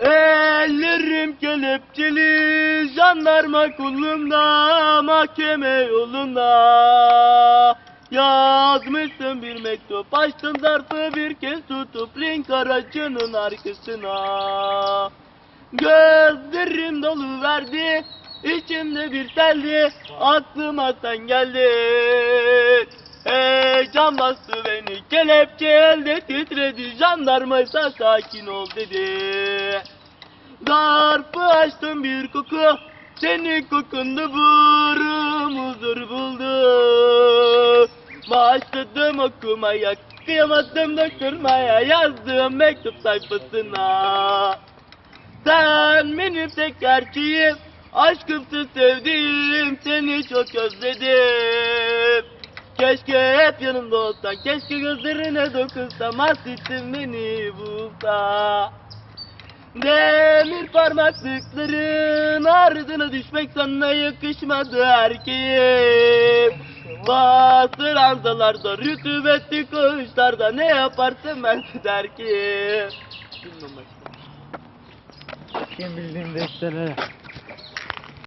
Ellerim kelepçeli, jandarma kolumda, mahkeme yolunda. Yazmışsın bir mektup, açtım zarfı bir kez tutup link aracının arkasına. Gözlerim dolu verdi, içimde bir teldi, aklıma sen geldin. Heyecan bastı beni, kelepçe elde titredi, jandarmaysa sakin ol dedi. Zarfı açtım bir koku, senin kokunda burum huzur buldu. Başladım okumaya, kıyamadım döktürmeye, yazdığım mektup sayfasına. Sen benim tek erkeğim, aşkımsın sevdiğim, seni çok özledim. Keşke hep yanımda olsan, keşke gözlerine dokunsam, hasretin beni bulsa. Demir parmaklıkların ardına düşmek sana yakışmadı erkeğim. Bazı ranzalarda, rütubetli koğuşlarda ne yaparsın ben der ki. Kim bildiğin bestelere.